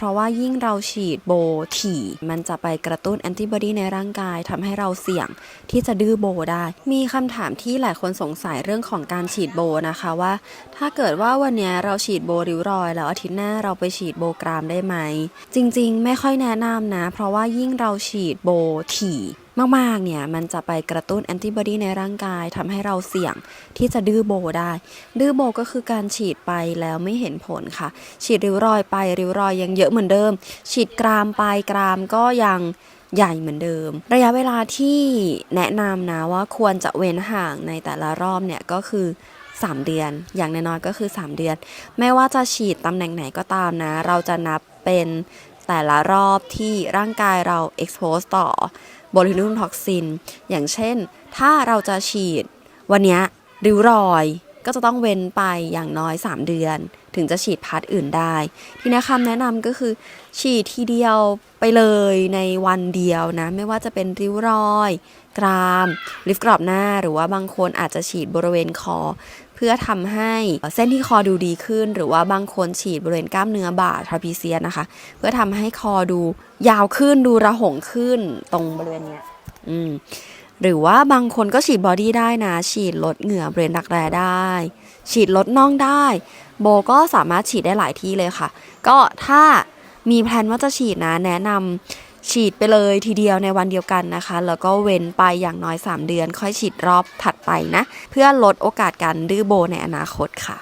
เพราะว่ายิ่งเราฉีดโบถี่ มันจะไปกระตุ้นแอนติบอดีในร่างกายทำให้เราเสี่ยงที่จะดื้อโบได้ มีคำถามที่หลายคนสงสัยเรื่องของการฉีดโบนะคะว่า ถ้าเกิดว่าวันนี้เราฉีดโบริ้วรอย แล้วอาทิตย์หน้าเราไปฉีดโบกรามได้ไหม จริง ๆ ไม่ค่อยแนะนำนะ เพราะว่ายิ่งเราฉีดโบถี่ มากๆ เนี่ย มันจะไปกระตุ้นแอนติบอดีในร่างกายทำให้เราเสี่ยงที่จะดื้อโบได้ ดื้อโบก็คือการฉีดไปแล้วไม่เห็นผลค่ะ ฉีดริ้วรอยไปริ้วรอยยังเยอะเหมือนเดิม ฉีดกรามไปกรามก็ยังใหญ่เหมือนเดิม ระยะเวลาที่แนะนำนะว่าควรจะเว้นห่างในแต่ละรอบเนี่ยก็คือ3 เดือน อย่างน้อยๆก็คือ 3 เดือน ไม่ว่าจะฉีดตำแหน่งไหนก็ตามนะ เราจะนับเป็น แต่ละรอบที่ร่างกายเรา expose ต่อโบลินูมท็อกซิน อย่างเช่น ถ้าเราจะฉีด วันนี้ริ้วรอย ก็จะต้องเว้นไปอย่างน้อย 3 เดือน ถึงจะฉีดพาร์ทอื่นได้ ทีนี้คำแนะนำก็คือ ฉีดทีเดียวไปเลยในวันเดียวนะ ไม่ว่าจะเป็นริ้วรอย กราม ลิฟต์กรอบหน้า หรือว่าบางคนอาจจะฉีดบริเวณคอ เพื่อทำให้เส้นที่คอดูดีขึ้น หรือว่าบางคนฉีดบริเวณกล้ามเนื้อบ่าทราพีเซียนะคะ เพื่อทำให้คอดูยาวขึ้นดูระหงขึ้นตรงบริเวณเนี้ยอืม หรือว่าบางคนก็ฉีดบอดี้ได้นะ ฉีดลดเหงื่อบริเวณรักแร้ได้ ฉีดลดน่องได้ โบก็สามารถฉีดได้หลายที่เลยค่ะ ก็ถ้ามีแพลนว่าจะฉีดนะ แนะนำฉีดไปเลยทีเดียวในวันเดียวกันนะคะ แล้วก็เว้นไปอย่างน้อย 3 เดือน ค่อยฉีดรอบถัดไปนะ เพื่อลดโอกาสการดื้อโบในอนาคตค่ะ